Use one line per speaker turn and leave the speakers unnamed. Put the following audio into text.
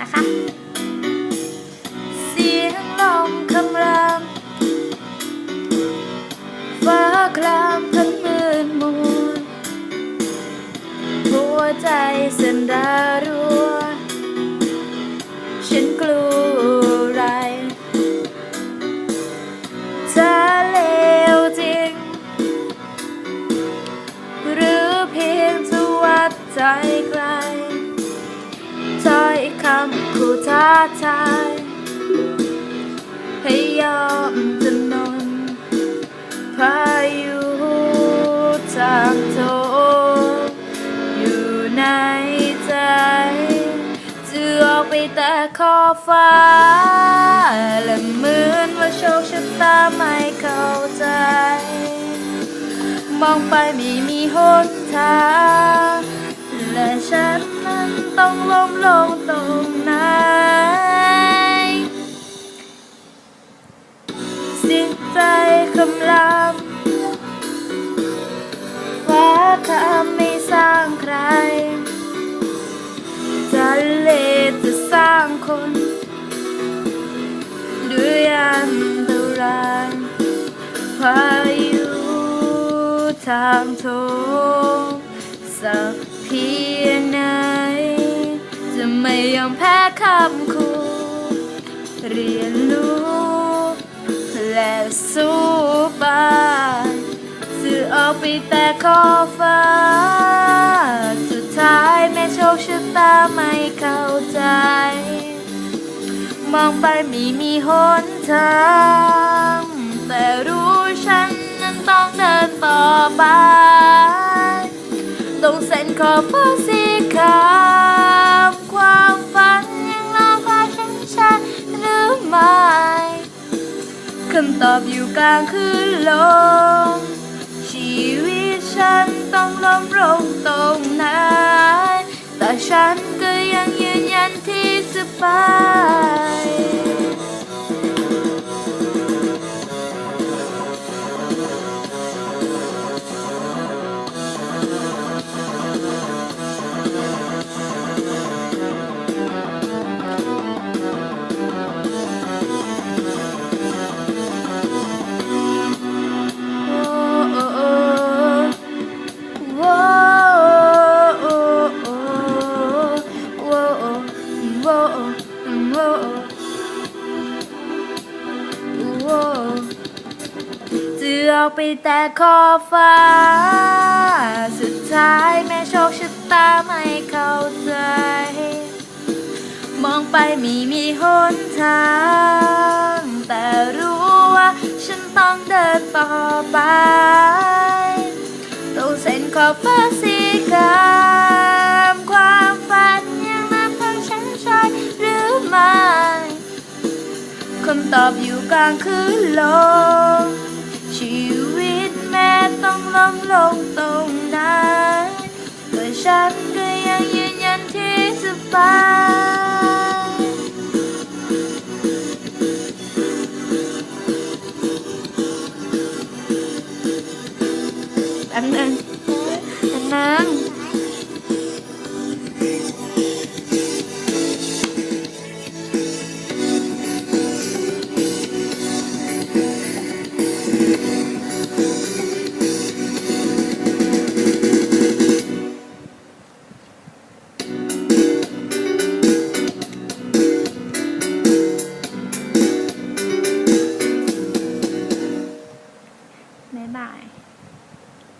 นะคะ เสียงลมคำรามฟ้าครามทั้งมืดมัวหัวใจสันระรัว ฉันกลัวอะไรเธอเลวจริง หรือเพียงจะวัดใจใครำคู่ท้าทายให้ยอมจำนนพายุทางโทอยู่ในใจจะออกไปแต่ขอฟ้า และเหมือนว่าโชคชะตาไม่เข้าใจ มองไปไม่มีหนทาง และฉันนั้นต้องล้มลงตรงไหน สิ้นใจคำรามฟ้าคำไม่สร้างใครทะเลจะสร้างคนด้วยอันตรายพายุทางโท สักเพียงไหน จะไม่ยอมแพ้คำคูเรียนรู้และสู้ไปจะอออกไปแต่ขอฟ้า สุดท้ายแม้โชคชะตาไม่เข้าใจ มองไปไม่มีหนทาง แต่รู้ฉันนั้นต้องเดินต่อไป เส้นขอบฟ้าสีขาวความฝันยังรอพาฉันช่หรือไม่คำตอบอยู่กลางคืนลมชีวิตฉันต้องล้มลงตรงไหนแต่ฉันก็ยังยืนยันที่จะไป จะออกไปแต่ขอบฟ้า สุดท้ายแม้โชคชะตาไม่เข้าใจ มองไปไม่มีหนทาง แต่รู้ว่าฉันต้องเดินต่อไปตรงเส้นขอบฟ้าสี ตอบอยู่กลางคืนลง ชีวิตแม่ต้องล้มลงตรงนั้นแต่ฉันก็ยังยืนยันที่จะไปแป๊บนึง